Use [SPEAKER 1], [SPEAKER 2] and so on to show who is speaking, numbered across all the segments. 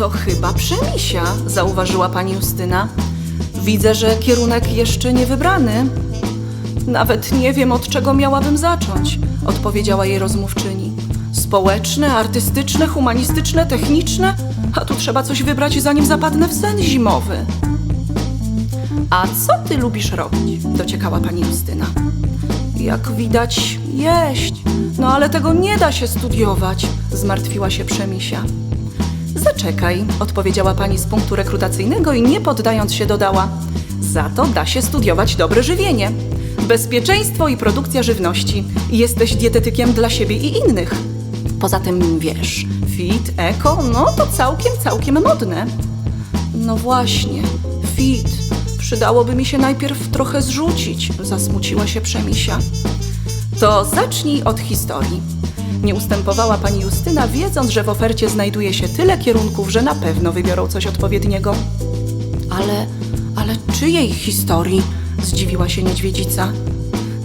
[SPEAKER 1] To chyba przemisia, zauważyła pani Justyna. Widzę, że kierunek jeszcze nie wybrany. Nawet nie wiem, od czego miałabym zacząć, odpowiedziała jej rozmówczyni. Społeczne, artystyczne, humanistyczne, techniczne? A tu trzeba coś wybrać, zanim zapadnę w sen zimowy. A co ty lubisz robić? dociekała pani Justyna. Jak widać, jeść. No ale tego nie da się studiować, zmartwiła się Przemisia. Zaczekaj, odpowiedziała pani z punktu rekrutacyjnego i nie poddając się dodała. Za to da się studiować dobre żywienie. Bezpieczeństwo i produkcja żywności. Jesteś dietetykiem dla siebie i innych. Poza tym wiesz, fit, eko, no to całkiem, całkiem modne. No właśnie, fit. Przydałoby mi się najpierw trochę zrzucić, zasmuciła się Przemisia. To zacznij od historii. Nie ustępowała pani Justyna, wiedząc, że w ofercie znajduje się tyle kierunków, że na pewno wybiorą coś odpowiedniego. Ale, ale czyjej historii? Zdziwiła się niedźwiedzica.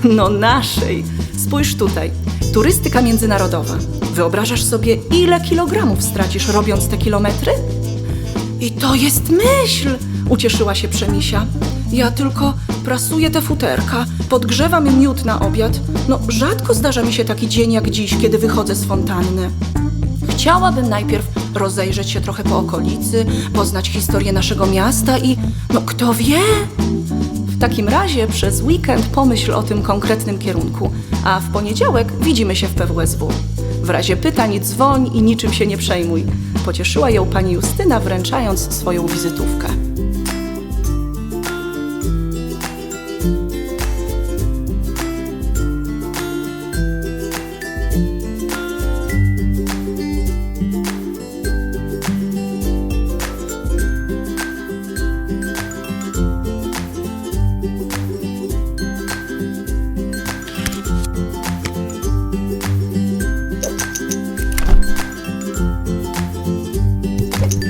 [SPEAKER 1] No naszej. Spójrz tutaj. Turystyka międzynarodowa. Wyobrażasz sobie, ile kilogramów stracisz robiąc te kilometry? I to jest myśl! Ucieszyła się Przemisia. Ja tylko prasuję te futerka, podgrzewam miód na obiad. No, rzadko zdarza mi się taki dzień jak dziś, kiedy wychodzę z fontanny. Chciałabym najpierw rozejrzeć się trochę po okolicy, poznać historię naszego miasta i, no kto wie? W takim razie przez weekend pomyśl o tym konkretnym kierunku, a w poniedziałek widzimy się w PWSW. W razie pytań dzwoń i niczym się nie przejmuj. Pocieszyła ją pani Justyna, wręczając swoją wizytówkę.